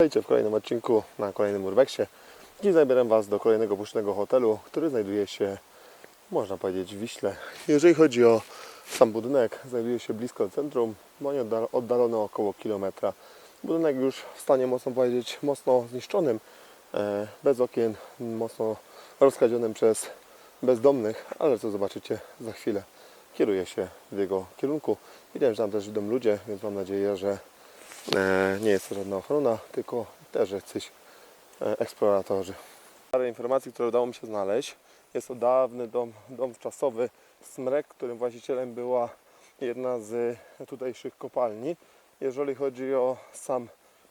Witajcie w kolejnym odcinku na kolejnym Urbexie. Dziś zabieram Was do kolejnego puszcznego hotelu, który znajduje się, można powiedzieć, w Wiśle. Jeżeli chodzi o sam budynek, znajduje się blisko centrum, bądź oddal- oddalony około kilometra. Budynek już w stanie, można powiedzieć, mocno zniszczonym, e, bez okien, mocno rozkradzionym przez bezdomnych, ale co zobaczycie za chwilę. Kieruję się w jego kierunku. Widziałem, że tam też idą ludzie, więc mam nadzieję, że nie jest to żadna ochrona, tylko też jacyś e, eksploratorzy. Parę informacji, które udało mi się znaleźć. Jest to dawny dom, dom czasowy Smrek, którym właścicielem była jedna z tutejszych kopalni. Jeżeli chodzi o sam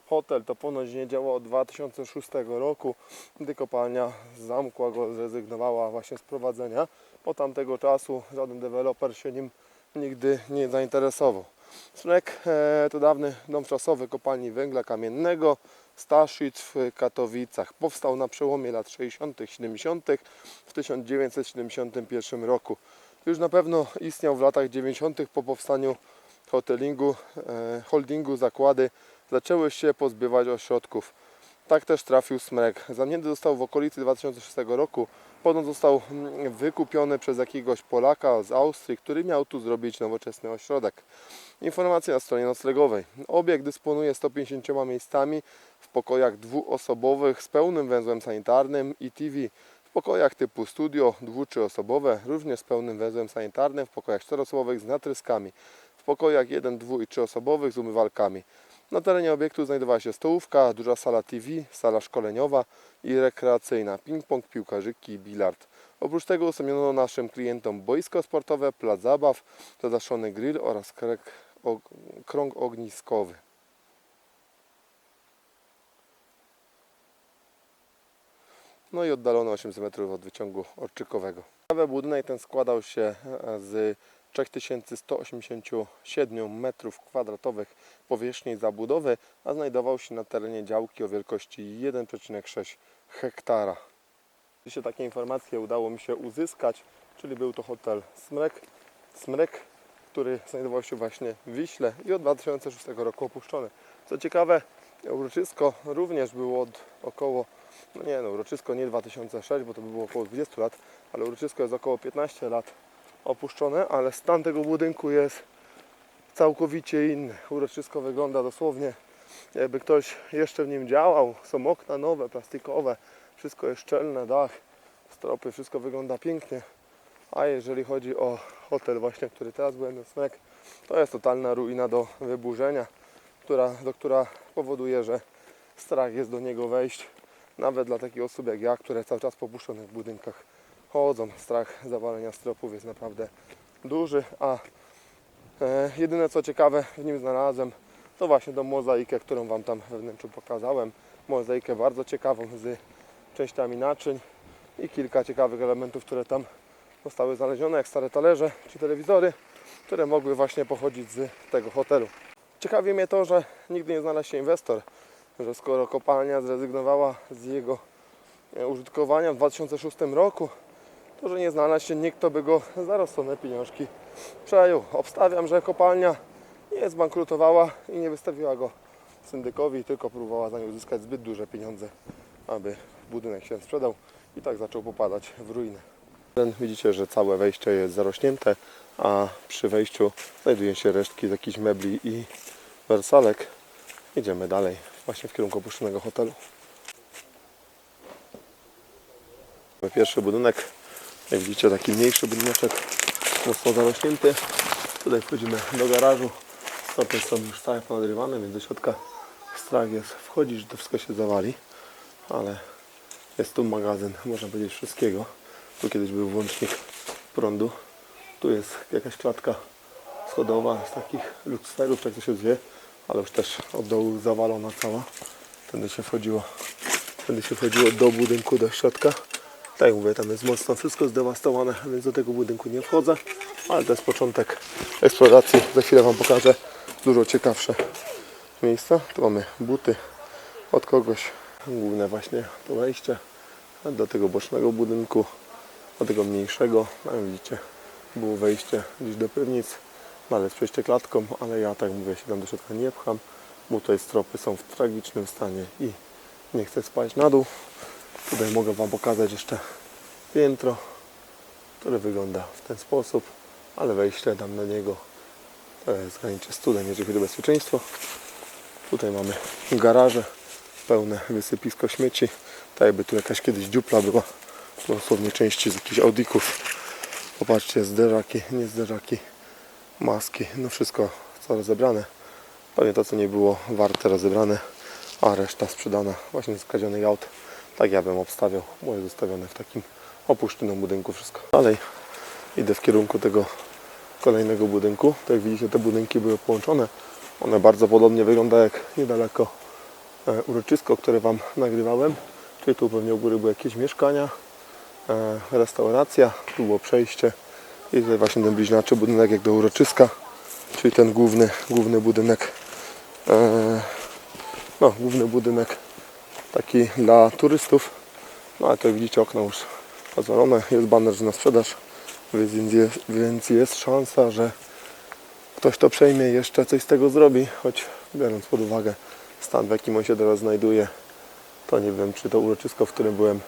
hotel, to ponoć nie działał od 2006 roku, gdy kopalnia zamkła go, zrezygnowała właśnie z prowadzenia. Od tamtego czasu żaden deweloper się nim nigdy nie zainteresował. Smrek e, to dawny dom czasowy kopalni węgla kamiennego Staszic w Katowicach. Powstał na przełomie lat 60. 70. w 1971 roku. Już na pewno istniał w latach 90. po powstaniu hotelingu, e, holdingu zakłady zaczęły się pozbywać ośrodków. Tak też trafił Smrek. Zamknięty został w okolicy 2006 roku. Potem został mm, wykupiony przez jakiegoś Polaka z Austrii, który miał tu zrobić nowoczesny ośrodek. Informacje na stronie noclegowej. Obiekt dysponuje 150 miejscami w pokojach dwuosobowych z pełnym węzłem sanitarnym i TV. W pokojach typu studio dwu czy osobowe, również z pełnym węzłem sanitarnym, w pokojach czteroosobowych z natryskami, w pokojach 1, 2 i 3 osobowych z umywalkami. Na terenie obiektu znajdowała się stołówka, duża sala TV, sala szkoleniowa i rekreacyjna, ping-pong, piłkarzyki bilard. Oprócz tego ustanowiono naszym klientom boisko sportowe, plac zabaw, zadaszony grill oraz krek, krąg ogniskowy. No i oddalony 800 metrów od wyciągu orczykowego. Cały budynek ten składał się e, z 3187 metrów kwadratowych powierzchni zabudowy, a znajdował się na terenie działki o wielkości 1,6 hektara. Oczywiście takie informacje udało mi się uzyskać, czyli był to hotel Smrek, Smrek, który znajdował się właśnie w Wiśle i od 2006 roku opuszczony. Co ciekawe, uroczysko również było od około, no nie no, uroczysko nie 2006, bo to by było około 20 lat, ale uroczysko jest około 15 lat opuszczone, ale stan tego budynku jest całkowicie inny. Uroczysko wygląda dosłownie jakby ktoś jeszcze w nim działał. Są okna nowe, plastikowe, wszystko jest szczelne, dach, stropy, wszystko wygląda pięknie. A jeżeli chodzi o hotel właśnie, który teraz byłem na Smek, to jest totalna ruina do wyburzenia, która, do która powoduje, że strach jest do niego wejść. Nawet dla takich osób jak ja, które cały czas po opuszczonych budynkach chodzą. Strach zawalenia stropów jest naprawdę duży, a e, jedyne co ciekawe w nim znalazłem to właśnie tą mozaikę, którą Wam tam we wnętrzu pokazałem. Mozaikę bardzo ciekawą z częściami naczyń i kilka ciekawych elementów, które tam zostały znalezione, jak stare talerze czy telewizory, które mogły właśnie pochodzić z tego hotelu. Ciekawi mnie to, że nigdy nie znalazł się inwestor, że skoro kopalnia zrezygnowała z jego e, użytkowania w 2006 roku, to że nie znalazł się nikt, kto by go za rozsądne pieniążki przejął. Obstawiam, że kopalnia nie zbankrutowała i nie wystawiła go syndykowi, tylko próbowała za nie uzyskać zbyt duże pieniądze, aby budynek się sprzedał i tak zaczął popadać w ruinę. Widzicie, że całe wejście jest zarośnięte, a przy wejściu znajdują się resztki z jakichś mebli i wersalek. Idziemy dalej, właśnie w kierunku opuszczonego hotelu. Pierwszy budynek, jak widzicie, taki mniejszy budyneczek, mocno zarośnięty. Tutaj wchodzimy do garażu. Stopy są już całe ponadrywane, więc do środka strach jest wchodzić, że to wszystko się zawali. Ale jest tu magazyn, można powiedzieć, wszystkiego. Tu kiedyś był włącznik prądu. Tu jest jakaś klatka schodowa z takich luksferów, jak to się zwie, ale już też od dołu zawalona cała. Tędy się wchodziło, tędy się wchodziło do budynku, do środka. Tak jak mówię, tam jest mocno wszystko zdewastowane, więc do tego budynku nie wchodzę. Ale to jest początek eksploracji. Za chwilę Wam pokażę dużo ciekawsze miejsca. Tu mamy buty od kogoś. Główne właśnie to wejście do tego bocznego budynku, do tego mniejszego. Tam widzicie, było wejście gdzieś do piwnic. No, ale jest przejście klatką, ale ja tak mówię, się tam do środka nie pcham. bo tutaj stropy są w tragicznym stanie i nie chcę spać na dół. Tutaj mogę Wam pokazać jeszcze piętro, które wygląda w ten sposób, ale wejście tam na niego to jest granicze studeń, jeżeli chodzi o bezpieczeństwo. Tutaj mamy garaże pełne wysypisko śmieci. Tak jakby tu jakaś kiedyś dziupla była. Dosłownie części z jakichś audików. Popatrzcie, zderzaki, nie zderzaki, maski, no wszystko co rozebrane. Pewnie to co nie było warte rozebrane, a reszta sprzedana właśnie z kradzionych aut. Tak ja bym obstawiał, moje zostawione w takim opuszczonym budynku wszystko. Dalej idę w kierunku tego kolejnego budynku. Tak jak widzicie te budynki były połączone. One bardzo podobnie wyglądają jak niedaleko e, uroczysko, które Wam nagrywałem. Czyli tu pewnie u góry były jakieś mieszkania, e, restauracja, tu było przejście i tutaj właśnie ten bliźniaczy budynek jak do uroczyska, czyli ten główny, główny budynek e, no, główny budynek taki dla turystów. No ale tutaj widzicie okno już pozwolone, jest baner, że na sprzedaż, więc jest, więc jest szansa, że ktoś to przejmie i jeszcze coś z tego zrobi, choć biorąc pod uwagę stan, w jakim on się teraz znajduje, to nie wiem, czy to uroczysko, w którym byłem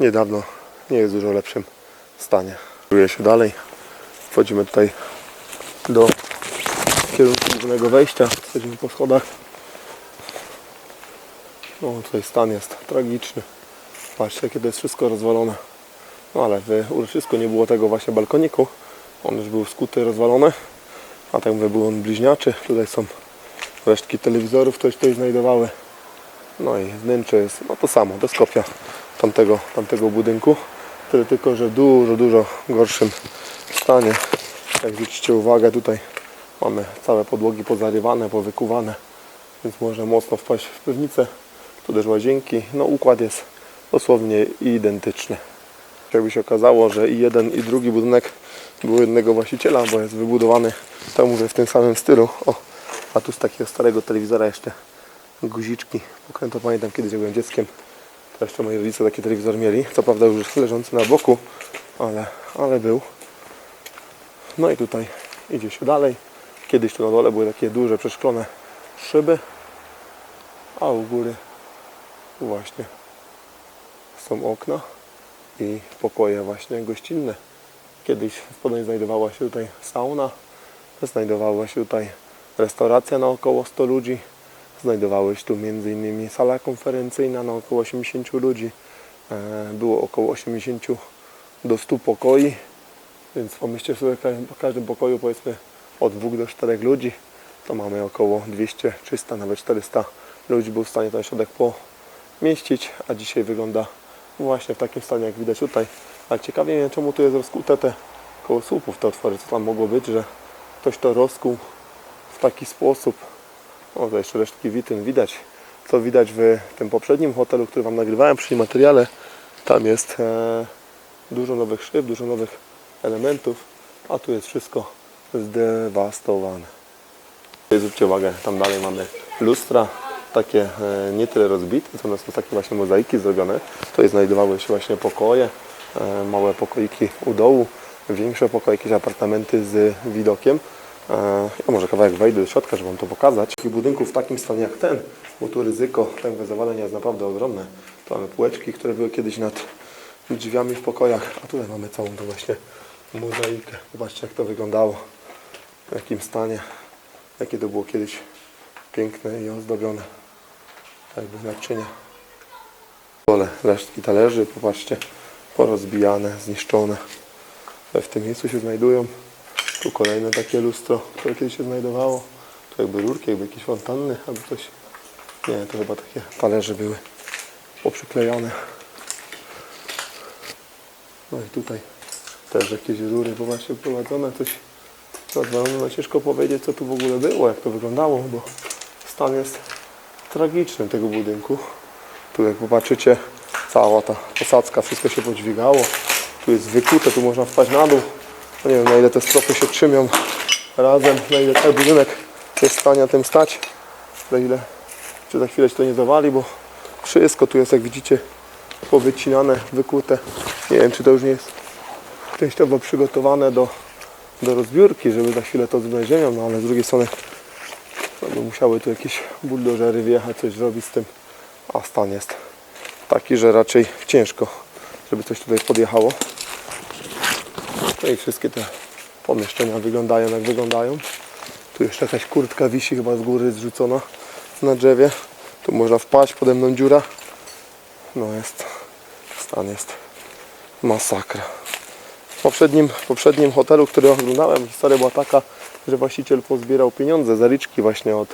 niedawno, nie jest w dużo lepszym stanie. Kieruję się dalej. Wchodzimy tutaj do kierunku głównego wejścia. Wchodzimy po schodach. No tutaj stan jest tragiczny. Patrzcie, jakie to jest wszystko rozwalone. No ale w uroczysku nie było tego właśnie balkoniku. On już był skuty, rozwalony. A tak mówię, był on bliźniaczy. Tutaj są resztki telewizorów, które się tutaj znajdowały. No i wnętrze jest no to samo, jest kopia tamtego, tamtego budynku. Tyle tylko, że w dużo, dużo gorszym stanie. Jak zwrócicie uwagę, tutaj mamy całe podłogi pozarywane, powykuwane, więc może mocno wpaść w piwnicę. Tu też łazienki. No układ jest dosłownie identyczny. Jakby się okazało, że i jeden i drugi budynek był jednego właściciela, bo jest wybudowany, tak mówię, w tym samym stylu. O, a tu z takiego starego telewizora jeszcze guziczki. Pokrętło pamiętam kiedyś, jak byłem dzieckiem, to jeszcze moi rodzice taki telewizor mieli. Co prawda już leżący na boku, ale, ale był. No i tutaj idzie się dalej. Kiedyś tu na dole były takie duże, przeszklone szyby, a u góry właśnie są okna i pokoje właśnie gościnne. Kiedyś w Podoń znajdowała się tutaj sauna, znajdowała się tutaj restauracja na około 100 ludzi, znajdowały się tu m.in. sala konferencyjna na około 80 ludzi, E, było około 80 do 100 pokoi, więc pomyślcie sobie w każdym- pokoju powiedzmy od 2 do 4 ludzi, to mamy około 200, 300, nawet 400 ludzi był w stanie ten środek pomieścić, a dzisiaj wygląda właśnie w takim stanie jak widać tutaj. Ale ciekawie mnie czemu tu jest rozkute te koło słupów te otwory, co tam mogło być, że ktoś to rozkuł w taki sposób. O, to jeszcze resztki witryn widać. Co widać w tym poprzednim hotelu, który Wam nagrywałem przy materiale. Tam jest e, dużo nowych szyb, dużo nowych elementów, a tu jest wszystko zdewastowane. Zwróćcie uwagę, tam dalej mamy lustra, takie e, nie tyle rozbite, co są takie właśnie mozaiki zrobione. Tutaj znajdowały się właśnie pokoje, e, małe pokoiki u dołu, większe pokoje, jakieś apartamenty z widokiem. E, Ja może kawałek wejdę do środka, żeby Wam to pokazać. Takich budynków w takim stanie jak ten, bo tu ryzyko tego zawalenia jest naprawdę ogromne. Tu mamy półeczki, które były kiedyś nad drzwiami w pokojach, a tutaj mamy całą tą właśnie mozaikę. Zobaczcie jak to wyglądało, w jakim stanie, jakie to było kiedyś piękne i ozdobione. Tak jakby naczynia. Dole resztki talerzy, popatrzcie, porozbijane, zniszczone. Tutaj w tym miejscu się znajdują. Tu kolejne takie lustro, które kiedyś się znajdowało. Tu jakby rurki, jakby jakieś fontanny, albo coś. Nie, to chyba takie talerze były poprzyklejone. No i tutaj też jakieś rury, bo właśnie prowadzone coś rozwalone. No ciężko powiedzieć, co tu w ogóle było, jak to wyglądało, bo stan jest tragiczny tego budynku. Tu jak popatrzycie, cała ta posadzka, wszystko się podźwigało. Tu jest wykute, tu można wpaść na dół. No nie wiem, na ile te stropy się trzymią razem, na ile ten budynek jest w stanie na tym stać. Na ile, czy za chwilę się to nie zawali, bo wszystko tu jest, jak widzicie, powycinane, wykute. Nie wiem, czy to już nie jest częściowo przygotowane do, do rozbiórki, żeby za chwilę to zrównać ziemią, no ale z drugiej strony No by musiały tu jakieś buldożery wjechać, coś zrobić z tym. A stan jest taki, że raczej ciężko, żeby coś tutaj podjechało. No i wszystkie te pomieszczenia wyglądają jak wyglądają. Tu jeszcze jakaś kurtka wisi chyba z góry zrzucona na drzewie. Tu można wpaść, pode mną dziura. No jest, stan jest masakra. W poprzednim, w poprzednim hotelu, który oglądałem, historia była taka, że właściciel pozbierał pieniądze, zaliczki właśnie od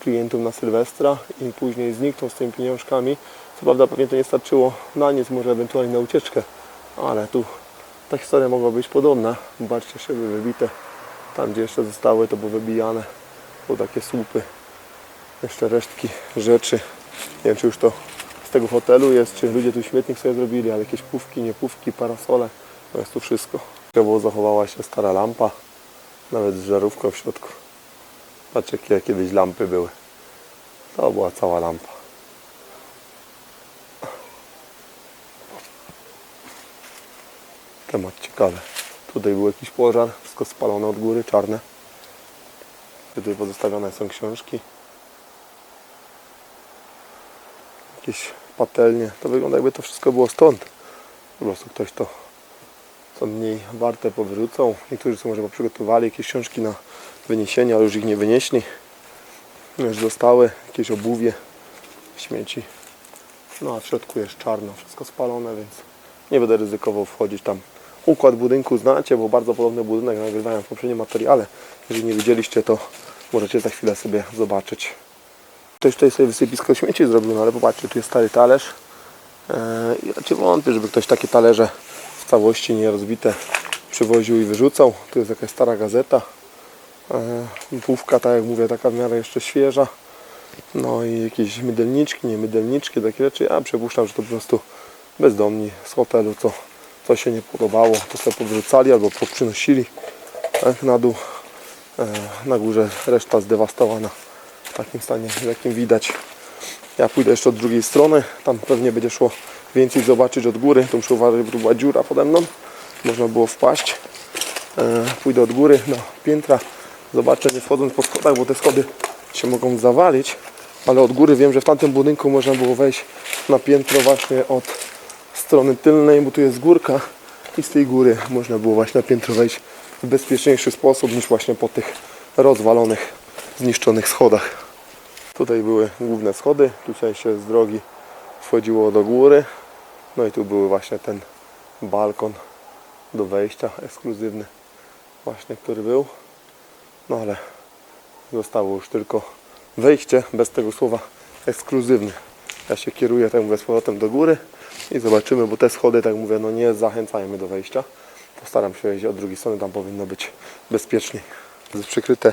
klientów na Sylwestra i później zniknął z tymi pieniążkami. Co prawda pewnie to nie starczyło na nic, może ewentualnie na ucieczkę, ale tu ta historia mogła być podobna. Zobaczcie, szyby wybite. Tam gdzie jeszcze zostały to były wybijane. Były takie słupy. Jeszcze resztki rzeczy. Nie wiem czy już to z tego hotelu jest, czy ludzie tu śmietnik sobie zrobili, ale jakieś pówki, nie pówki, parasole. To jest tu wszystko. Bo zachowała się stara lampa. Nawet z żarówką w środku. Patrz jakie kiedyś lampy były. To była cała lampa. Temat ciekawy. Tutaj był jakiś pożar, wszystko spalone od góry, czarne. Tutaj pozostawione są książki. Jakieś patelnie. To wygląda jakby to wszystko było stąd. Po prostu ktoś to co mniej warte powyrzucał. Niektórzy są może przygotowali jakieś książki na wyniesienie, ale już ich nie wynieśli. Już zostały jakieś obuwie, śmieci. No a w środku jest czarno, wszystko spalone, więc nie będę ryzykował wchodzić tam. Układ budynku znacie, bo bardzo podobny budynek nagrywałem w poprzednim materiale. Jeżeli nie widzieliście, to możecie za chwilę sobie zobaczyć. Ktoś tutaj sobie wysypisko śmieci zrobił, no ale popatrzcie, tu jest stary talerz. Eee, I raczej wątpię, żeby ktoś takie talerze w całości nie rozbite przywoził i wyrzucał. Tu jest jakaś stara gazeta. Eee, Pówka, tak jak mówię, taka w miarę jeszcze świeża. No i jakieś mydelniczki, nie mydelniczki, takie rzeczy. Ja przypuszczam, że to po prostu bezdomni z hotelu, co, co się nie podobało, to sobie powrzucali albo przynosili tak, na dół. E, na górze reszta zdewastowana w takim stanie, w jakim widać. Ja pójdę jeszcze od drugiej strony, tam pewnie będzie szło więcej zobaczyć od góry. Tu muszę uważać, bo tu była dziura pode mną, można było wpaść. E, pójdę od góry do piętra, zobaczę nie wchodząc po schodach, bo te schody się mogą zawalić, ale od góry wiem, że w tamtym budynku można było wejść na piętro właśnie od strony tylnej, bo tu jest górka i z tej góry można było właśnie na piętro wejść w bezpieczniejszy sposób niż właśnie po tych rozwalonych, zniszczonych schodach. Tutaj były główne schody, tutaj się z drogi wchodziło do góry, no i tu był właśnie ten balkon do wejścia ekskluzywny właśnie, który był, no ale zostało już tylko wejście bez tego słowa ekskluzywny. Ja się kieruję, tak mówię, z powrotem do góry i zobaczymy, bo te schody, tak mówię, no nie zachęcają do wejścia. Postaram się wejść od drugiej strony, tam powinno być bezpieczniej. Jest przykryte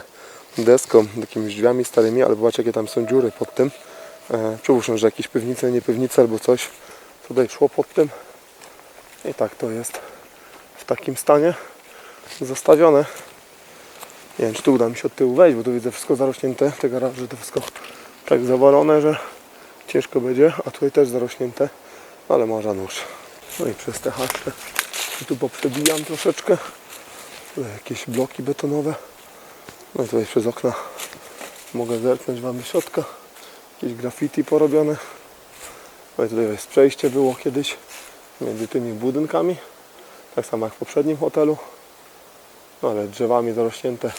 deską, jakimiś drzwiami starymi, ale zobaczcie, jakie tam są dziury pod tym. E, przypuszczam, że jakieś piwnice, nie piwnice albo coś tutaj szło pod tym. I tak to jest w takim stanie zostawione. Nie wiem, czy tu uda mi się od tyłu wejść, bo tu widzę wszystko zarośnięte, te garaże to wszystko tak zawalone, że ciężko będzie, a tutaj też zarośnięte, ale może nóż. No i przez te haszcze tu poprzebijam troszeczkę. Jakieś bloki betonowe. No i tutaj przez okna mogę zerknąć Wam do środka. Jakieś graffiti porobione. No i tutaj jest przejście było kiedyś między tymi budynkami. Tak samo jak w poprzednim hotelu. No ale drzewami zarośnięte.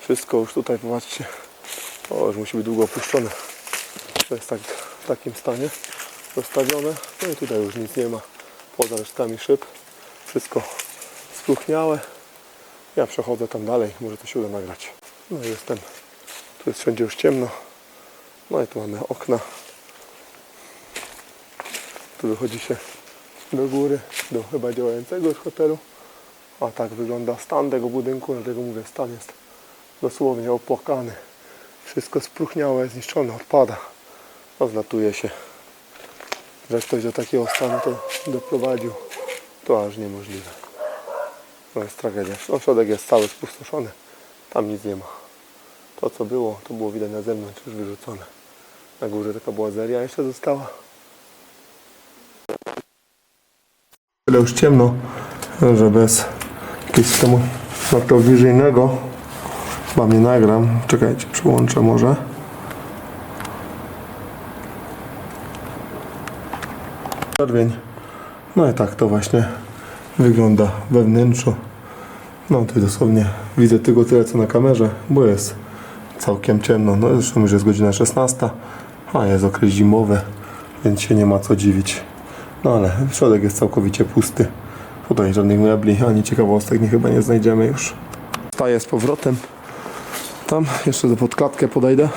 Wszystko już tutaj, popatrzcie. O, już musi być długo opuszczone. To jest tak w takim stanie zostawione. No i tutaj już nic nie ma poza resztkami szyb. Wszystko spróchniałe. Ja przechodzę tam dalej, może to się uda nagrać. No i jestem, tu jest wszędzie już ciemno. No i tu mamy okna. Tu wychodzi się do góry, do chyba działającego już hotelu. A tak wygląda stan tego budynku, dlatego mówię, stan jest dosłownie opłakany. Wszystko spróchniałe, zniszczone, odpada. Rozlatuje się. Że ktoś do takiego stanu to doprowadził, to aż niemożliwe. To jest tragedia. No, środek jest cały spustoszony. Tam nic nie ma. To co było, to było widać na zewnątrz już wyrzucone. Na górze taka błazeria jeszcze została. Tyle już ciemno, że bez jakiegoś systemu noktowizjnego Chyba mnie nagram. Czekajcie, przyłączę może. Czerwień. No i tak to właśnie wygląda we wnętrzu. No tutaj dosłownie widzę tylko tyle co na kamerze, bo jest całkiem ciemno. No zresztą już jest godzina 16, a jest okres zimowy, więc się nie ma co dziwić. No ale środek jest całkowicie pusty. Tutaj żadnych mebli, ani ciekawostek nie chyba nie znajdziemy już. Staję z powrotem. Tam jeszcze do podkładkę podejdę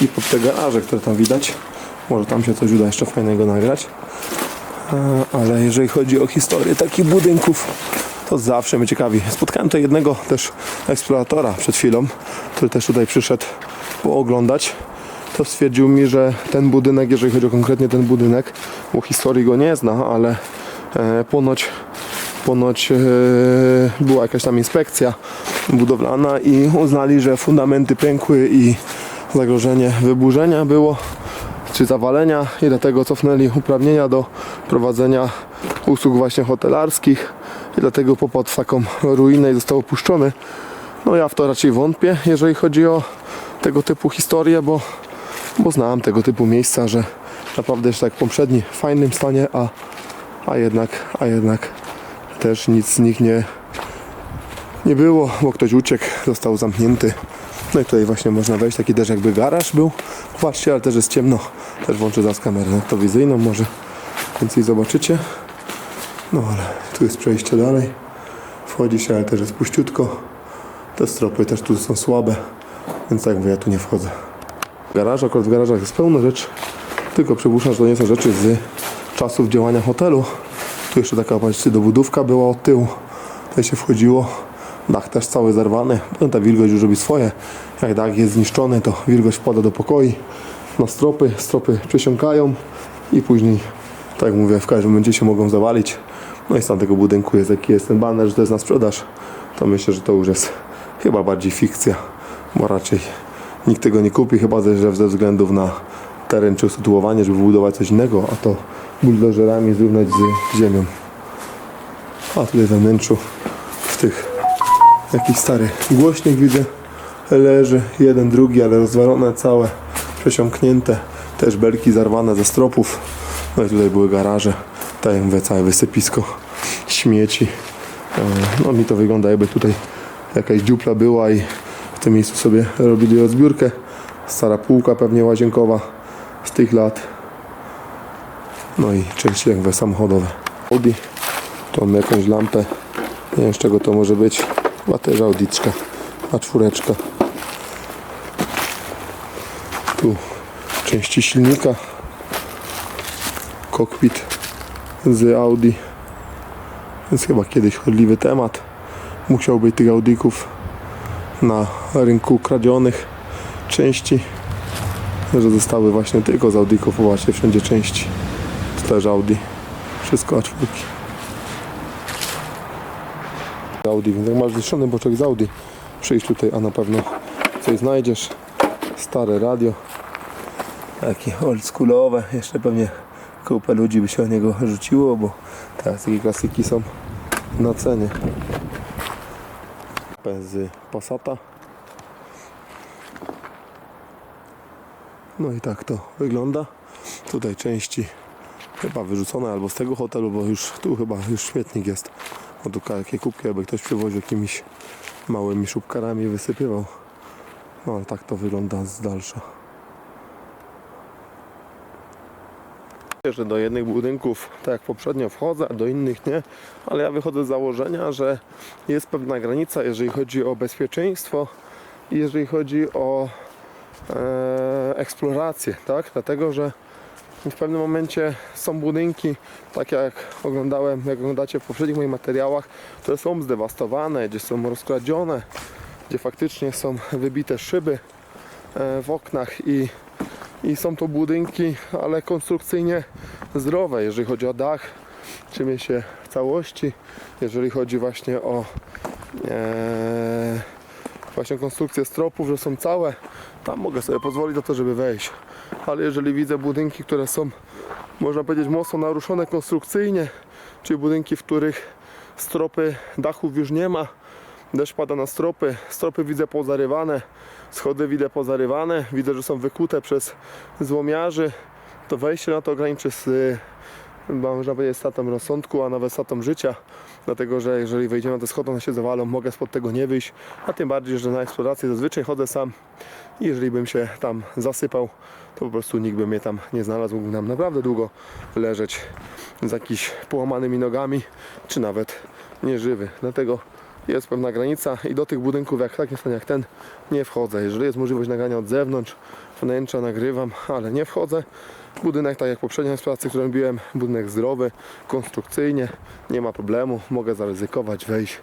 i pod te garaże, które tam widać. Może tam się coś uda jeszcze fajnego nagrać. Ale jeżeli chodzi o historię takich budynków, to zawsze mnie ciekawi. Spotkałem tutaj jednego też eksploratora przed chwilą, który też tutaj przyszedł pooglądać. To stwierdził mi, że ten budynek, jeżeli chodzi o konkretnie ten budynek, bo historii go nie zna, ale e, ponoć ponoć e, była jakaś tam inspekcja budowlana i uznali, że fundamenty pękły i zagrożenie wyburzenia było czy zawalenia i dlatego cofnęli uprawnienia do prowadzenia usług właśnie hotelarskich i dlatego popadł w taką ruinę i został opuszczony. No ja w to raczej wątpię, jeżeli chodzi o tego typu historie, bo, bo znam tego typu miejsca, że naprawdę jest tak w poprzednim fajnym stanie, a, a jednak, a jednak też nic z nich nie, nie było, bo ktoś uciekł, został zamknięty. No i tutaj właśnie można wejść, taki też jakby garaż był. Patrzcie, ale też jest ciemno. Też włączę zaraz kamerę notowizyjną, może więcej zobaczycie. No ale tu jest przejście dalej. Wchodzi się, ale też jest puściutko. Te stropy też tu są słabe, więc tak mówię, ja tu nie wchodzę. Garaż, akurat w garażach jest pełno rzeczy, tylko przypuszczam, że to nie są rzeczy z czasów działania hotelu. Tu jeszcze taka, patrzcie, dobudówka była od tyłu. Tutaj się wchodziło. Dach też cały zerwany. No, ta wilgoć już robi swoje. Jak dach jest zniszczony, to wilgoć wpada do pokoi. Na stropy, stropy przesiąkają i później, tak jak mówię, w każdym momencie się mogą zawalić. No i stan tego budynku jest jaki jest ten baner, że to jest na sprzedaż. To myślę, że to już jest chyba bardziej fikcja, bo raczej nikt tego nie kupi, chyba że ze względów na teren czy usytuowanie, żeby budować coś innego, a to buldożerami zrównać z ziemią. A tutaj we wnętrzu w tych jakiś stary głośnik widzę leży, jeden, drugi, ale rozwalone całe, przesiąknięte, też belki zarwane ze stropów. No i tutaj były garaże, tak jak mówię, całe wysypisko śmieci. E, No mi to wygląda jakby tutaj jakaś dziupla była i w tym miejscu sobie robili rozbiórkę. Stara półka pewnie łazienkowa z tych lat. No i części jakby samochodowe. Audi. Mamy jakąś lampę. Nie wiem z czego to może być. Chyba też Audiczka. A czwóreczka. Tu części silnika. Kokpit z Audi. Więc chyba kiedyś chodliwy temat. Musiał być tych Audików na rynku kradzionych części. Że zostały właśnie tylko z Audików. Właśnie wszędzie części. To też Audi. Wszystko A4. Audi, więc jak masz zniszczony boczek z Audi, przyjdź tutaj, a na pewno coś znajdziesz. Stare radio. Takie oldschoolowe. Jeszcze pewnie kupę ludzi by się o niego rzuciło, bo teraz takie klasyki są na cenie. Z Passata. No i tak to wygląda. Tutaj części chyba wyrzucone albo z tego hotelu, bo już tu chyba już śmietnik jest. O tu jakie kubki, jakby ktoś przywoził jakimiś małymi szubkarami wysypywał. No ale tak to wygląda z dalsza. Że do jednych budynków, tak jak poprzednio wchodzę, a do innych nie, ale ja wychodzę z założenia, że jest pewna granica, jeżeli chodzi o bezpieczeństwo i jeżeli chodzi o e, eksplorację, tak? Dlatego, że w pewnym momencie są budynki, tak jak oglądałem, jak oglądacie w poprzednich moich materiałach, które są zdewastowane, gdzie są rozkradzione, gdzie faktycznie są wybite szyby e, w oknach i, i są to budynki, ale konstrukcyjnie zdrowe, jeżeli chodzi o dach, trzymie się w całości, jeżeli chodzi właśnie o e, właśnie konstrukcję stropów, że są całe, tam mogę sobie pozwolić na to, żeby wejść. Ale jeżeli widzę budynki, które są, można powiedzieć, mocno naruszone konstrukcyjnie, czyli budynki, w których stropy dachów już nie ma, Deszcz pada na stropy, stropy widzę pozarywane, schody widzę pozarywane, widzę, że są wykute przez złomiarzy. To wejście na to graniczy z, y, można powiedzieć, statą rozsądku, a nawet statą życia. Dlatego, że jeżeli wejdziemy na te schody, one się zawalą, mogę spod tego nie wyjść. A tym bardziej, że na eksplorację zazwyczaj chodzę sam. I jeżeli bym się tam zasypał, to po prostu nikt by mnie tam nie znalazł. Mógłbym tam naprawdę długo leżeć z jakimiś połamanymi nogami, czy nawet nieżywy. Dlatego jest pewna granica i do tych budynków, jak stan jak ten, nie wchodzę. Jeżeli jest możliwość nagrania od zewnątrz, wnętrza nagrywam, ale nie wchodzę. Budynek, tak jak poprzednia eksploracja, którą robiłem, budynek zdrowy, konstrukcyjnie, nie ma problemu, mogę zaryzykować, wejść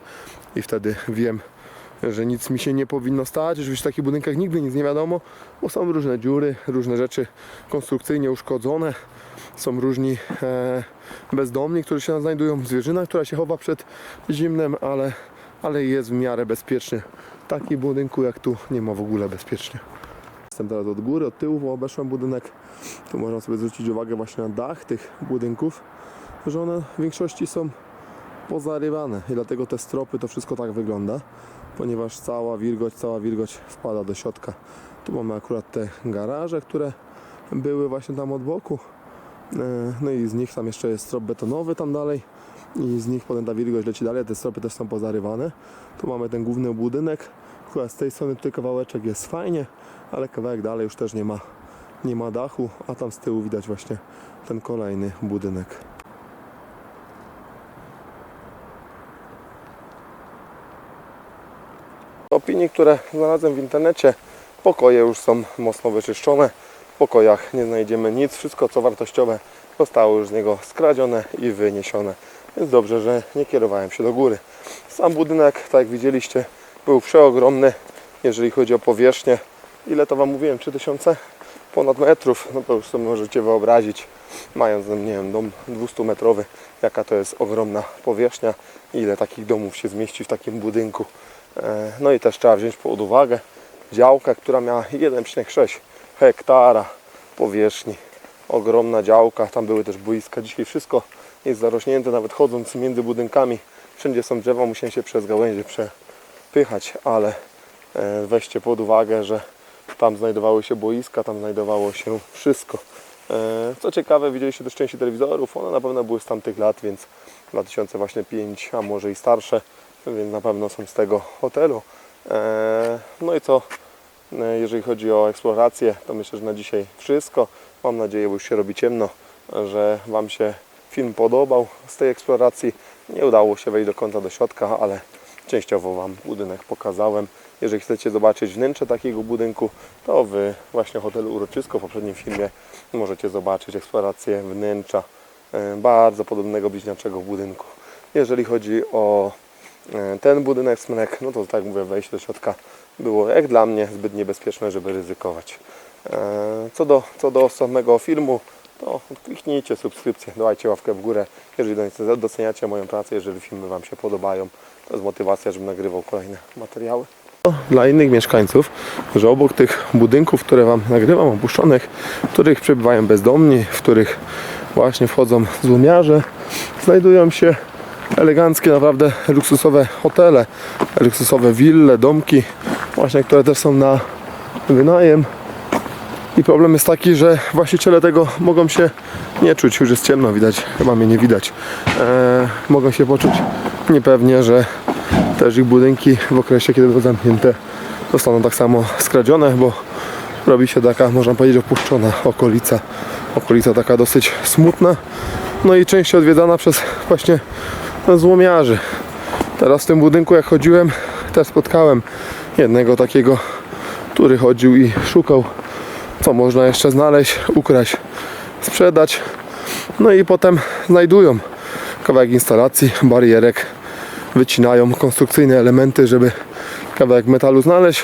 i wtedy wiem, że nic mi się nie powinno stać. Oczywiście w takich budynkach nigdy nic nie wiadomo, bo są różne dziury, różne rzeczy konstrukcyjnie uszkodzone. Są różni e, bezdomni, którzy się znajdują, zwierzyna, która się chowa przed zimnem, ale, ale jest w miarę bezpiecznie. W takim budynku jak tu nie ma w ogóle bezpiecznie. Jestem teraz od góry, od tyłu, bo obeszłem budynek. Tu można sobie zwrócić uwagę właśnie na dach tych budynków, że one w większości są pozarywane i dlatego te stropy to wszystko tak wygląda, ponieważ cała wilgoć, cała wilgoć wpada do środka. Tu mamy akurat te garaże, które były właśnie tam od boku. E, No i z nich tam jeszcze jest strop betonowy tam dalej i z nich potem ta wilgoć leci dalej, te stropy też są pozarywane. Tu mamy ten główny budynek, akurat z tej strony tutaj kawałeczek jest fajnie, ale kawałek dalej już też nie ma, nie ma dachu, a tam z tyłu widać właśnie ten kolejny budynek. Opinii, które znalazłem w internecie, pokoje już są mocno wyczyszczone. W pokojach nie znajdziemy nic, wszystko co wartościowe zostało już z niego skradzione i wyniesione. Więc dobrze, że nie kierowałem się do góry. Sam budynek, tak jak widzieliście, był przeogromny, jeżeli chodzi o powierzchnię. Ile to Wam mówiłem? 3000 ponad metrów. No to już sobie możecie wyobrazić, mając, nie wiem, dom 200 metrowy, jaka to jest ogromna powierzchnia ile takich domów się zmieści w takim budynku. E, No i też trzeba wziąć pod uwagę działkę, która miała 1,6 hektara powierzchni. Ogromna działka, tam były też boiska. Dzisiaj wszystko jest zarośnięte, nawet chodząc między budynkami. Wszędzie są drzewa, musiałem się przez gałęzie przepychać, ale e, weźcie pod uwagę, że tam znajdowały się boiska, tam znajdowało się wszystko. E, Co ciekawe, widzieliście też części telewizorów, one na pewno były z tamtych lat, więc 2005, a może i starsze, więc na pewno są z tego hotelu. E, No i co, jeżeli chodzi o eksplorację, to myślę, że na dzisiaj wszystko. Mam nadzieję, bo już się robi ciemno, że Wam się film podobał z tej eksploracji. Nie udało się wejść do końca do środka, ale częściowo Wam budynek pokazałem. Jeżeli chcecie zobaczyć wnętrze takiego budynku, to w właśnie hotelu Uroczysko w poprzednim filmie możecie zobaczyć eksplorację wnętrza e, bardzo podobnego bliźniaczego budynku. Jeżeli chodzi o e, ten budynek Smrek, no to tak mówię, wejście do środka było jak dla mnie zbyt niebezpieczne, żeby ryzykować. E, Co do, co do samego filmu, to kliknijcie subskrypcję, dajcie ławkę w górę, jeżeli doceniacie moją pracę, jeżeli filmy Wam się podobają. To jest motywacja, żebym nagrywał kolejne materiały. Dla innych mieszkańców, że obok tych budynków, które Wam nagrywam, opuszczonych, w których przebywają bezdomni, w których właśnie wchodzą złomiarze, znajdują się eleganckie, naprawdę luksusowe hotele, luksusowe wille, domki, właśnie, które też są na wynajem. I problem jest taki, że właściciele tego mogą się nie czuć, już jest ciemno, widać, chyba mnie nie widać. E, mogą się poczuć niepewnie, że też ich budynki w okresie, kiedy będą zamknięte, zostaną tak samo skradzione, bo robi się taka, można powiedzieć, opuszczona okolica. Okolica taka dosyć smutna, no i częściej odwiedzana przez właśnie złomiarzy. Teraz w tym budynku, jak chodziłem, też spotkałem jednego takiego, który chodził i szukał, co można jeszcze znaleźć, ukraść, sprzedać. No i potem znajdują kawałek instalacji, barierek, wycinają konstrukcyjne elementy, żeby kawałek metalu znaleźć.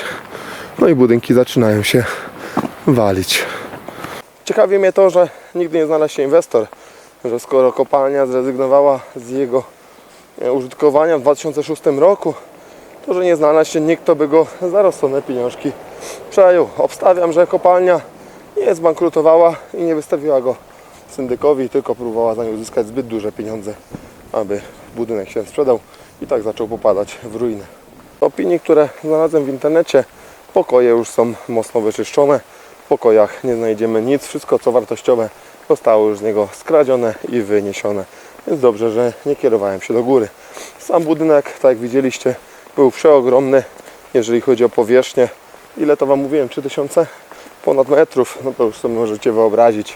No i budynki zaczynają się walić. Ciekawi mnie to, że nigdy nie znalazł się inwestor, że skoro kopalnia zrezygnowała z jego e, użytkowania w 2006 roku, to że nie znalazł się nikt, kto by go za rozsądne pieniążki przejął. Obstawiam, że kopalnia nie zbankrutowała i nie wystawiła go syndykowi, tylko próbowała za nią uzyskać zbyt duże pieniądze, aby budynek się sprzedał i tak zaczął popadać w ruinę. opinii, które znalazłem w internecie, pokoje już są mocno wyczyszczone. W pokojach nie znajdziemy nic. Wszystko co wartościowe zostało już z niego skradzione i wyniesione. Więc dobrze, że nie kierowałem się do góry. Sam budynek, tak jak widzieliście, był przeogromny, jeżeli chodzi o powierzchnię. Ile to Wam mówiłem? 3000 ponad metrów. No to już sobie możecie wyobrazić,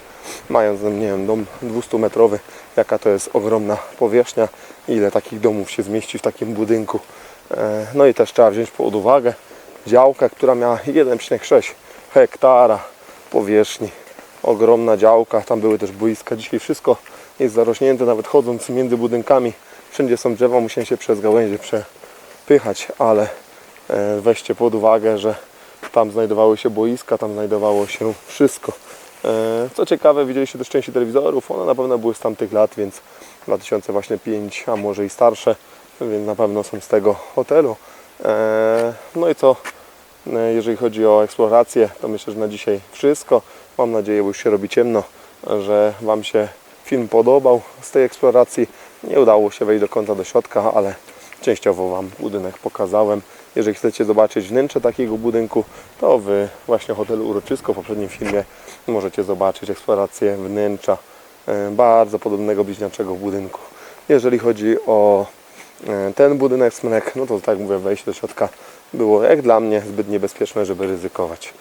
mając, nie wiem, dom 200 metrowy, jaka to jest ogromna powierzchnia ile takich domów się zmieści w takim budynku. E, No i też trzeba wziąć pod uwagę działkę, która miała 1,6 hektara powierzchni. Ogromna działka, tam były też boiska. Dzisiaj wszystko jest zarośnięte, nawet chodząc między budynkami. Wszędzie są drzewa, musiałem się przez gałęzie przepychać, ale e, weźcie pod uwagę, że tam znajdowały się boiska, tam znajdowało się wszystko. E, Co ciekawe, widzieliście też części telewizorów, one na pewno były z tamtych lat, więc 2005, a może i starsze, więc na pewno są z tego hotelu. E, No i co, E, jeżeli chodzi o eksplorację, to myślę, że na dzisiaj wszystko. Mam nadzieję, bo już się robi ciemno, że Wam się film podobał z tej eksploracji. Nie udało się wejść do końca do środka, ale częściowo Wam budynek pokazałem. Jeżeli chcecie zobaczyć wnętrze takiego budynku, to w właśnie hotelu Uroczysko w poprzednim filmie możecie zobaczyć eksplorację wnętrza e, bardzo podobnego bliźniaczego budynku. Jeżeli chodzi o e, ten budynek Smrek, no to tak mówię, wejście do środka było jak dla mnie zbyt niebezpieczne, żeby ryzykować.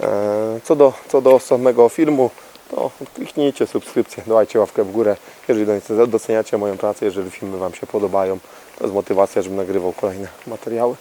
E, Co do, co do samego filmu, to kliknijcie subskrypcję, dajcie ławkę w górę, jeżeli doceniacie moją pracę, jeżeli filmy Wam się podobają. To jest motywacja, żebym nagrywał kolejne materiały.